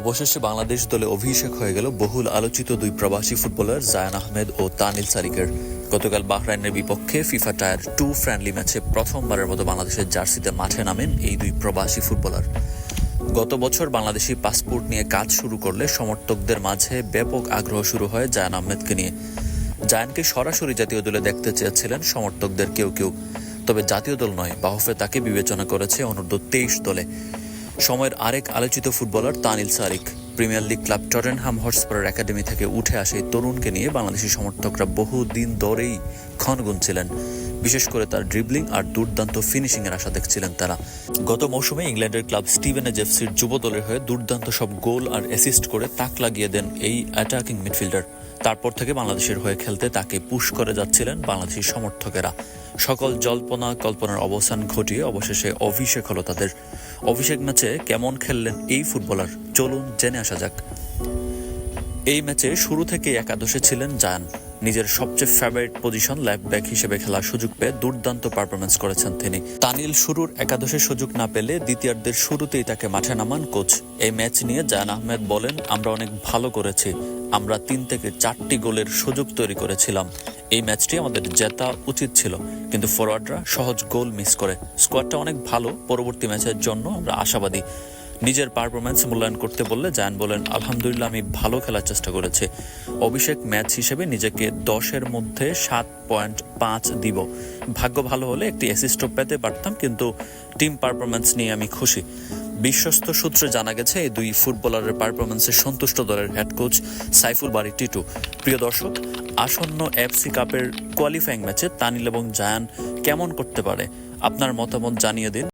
অবশেষে বাংলাদেশ দলে অভিষেক হয়ে গেল বহুল আলোচিত দুই প্রবাসী ফুটবলার জায়ান আহমেদ ও তানিল সারিকের গতকাল বাহরাইনের বিপক্ষে ফিফা টায়ার টু ফ্রেন্ডলি ম্যাচে প্রথমবারের মতো বাংলাদেশের জার্সিতে মাঠে নামেন এই দুই প্রবাসী ফুটবলার। গত বছর বাংলাদেশি পাসপোর্ট নিয়ে কাজ শুরু করলে সমর্থকদের মাঝে ব্যাপক আগ্রহ শুরু হয় জায়ান আহমেদকে নিয়ে। জায়ানকে সরাসরি জাতীয় দলে দেখতে চেয়েছিলেন সমর্থকদের কেউ কেউ। তবে জাতীয় দল নয়, বাহফে তাকে বিবেচনা করেছে অনূর্ধ্ব তেইশ দলে। সময়ের আরেক আলোচিত footballer Tanil Sarik. Premier League club Tottenham হটস্পারের academy থেকে উঠে আসে এই তরুণকে নিয়ে বাংলাদেশি সমর্থকরা বহু দিন ধরেই ক্ষণ গুনছিলেন। বিশেষ করে তার ড্রিবলিং আর দুর্দান্ত ফিনিশিং এর আশা দেখছিলেন তারা। গত মৌসুমে ইংল্যান্ডের ক্লাব স্টিভেন এজেফসির যুব দলের হয়ে দুর্দান্ত সব গোল আর অ্যাসিস্ট করে তাক লাগিয়ে দেন এই অ্যাটাকিং মিডফিল্ডার তারপর থেকে বাংলাদেশের হয়ে খেলতে তাকে পুশ করে যাচ্ছিলেন বাংলাদেশি সমর্থকেরা। সকল জল্পনা, কল্পনার অবসান ঘটিয়ে অবশেষে অভিষেক হলো তাদের। অভিষেক ম্যাচে কেমন খেললেন এই ফুটবলার? চলুন জেনে আসা যাক। এই ম্যাচে শুরু থেকে একাদশে ছিলেন জায়ান। নিজের সবচেয়ে ফেভারিট পজিশন লেফট ব্যাক হিসেবে খেলার সুযোগ পেয়ে দুর্দান্ত পারফরমেন্স করেছেন তিনি। তানিল শুরুর একাদশে সুযোগ না পেলে দ্বিতীয়ার্ধের শুরুতেই তাকে মাঠে নামান কোচ এই ম্যাচ নিয়ে জায়ান আহমেদ বলেন, আমরা অনেক ভালো করেছি। আমরা তিন থেকে চারটি গোলের সুযোগ তৈরি করেছিলাম। এই ম্যাচটি আমাদের জেতা উচিত ছিল। কিন্তু ফরওয়ার্ডরা সহজ গোল মিস করে। স্কোয়াডটা অনেক ভালো, পরবর্তী ম্যাচের জন্য আমরা আশাবাদী। নিজের পারফরমেন্স মূল্যায়ন করতে বললে জায়ান বলেন, আলহামদুলিল্লাহ, আমি ভালো খেলার চেষ্টা করেছি। অভিষেক ম্যাচ হিসেবে নিজেকে দশের মধ্যে সাত পয়েন্ট পাঁচ দিব। ভাগ্য ভালো হলে একটি অ্যাসিস্টও পেতে পারতাম, কিন্তু টিম পারফরমেন্স নিয়ে আমি খুশি। বিশ্বস্ত সূত্রে জানা গেছে, এই দুই ফুটবলারের পারফরমেন্সে সন্তুষ্ট দলের হেড কোচ সাইফুল বাড়ি টিটু। প্রিয় দর্শক, আসন্ন এফসি কাপের কোয়ালিফাইং ম্যাচে তানিল এবং জায়ান কেমন করতে পারে? আপনার মতামত জানিয়ে দিন।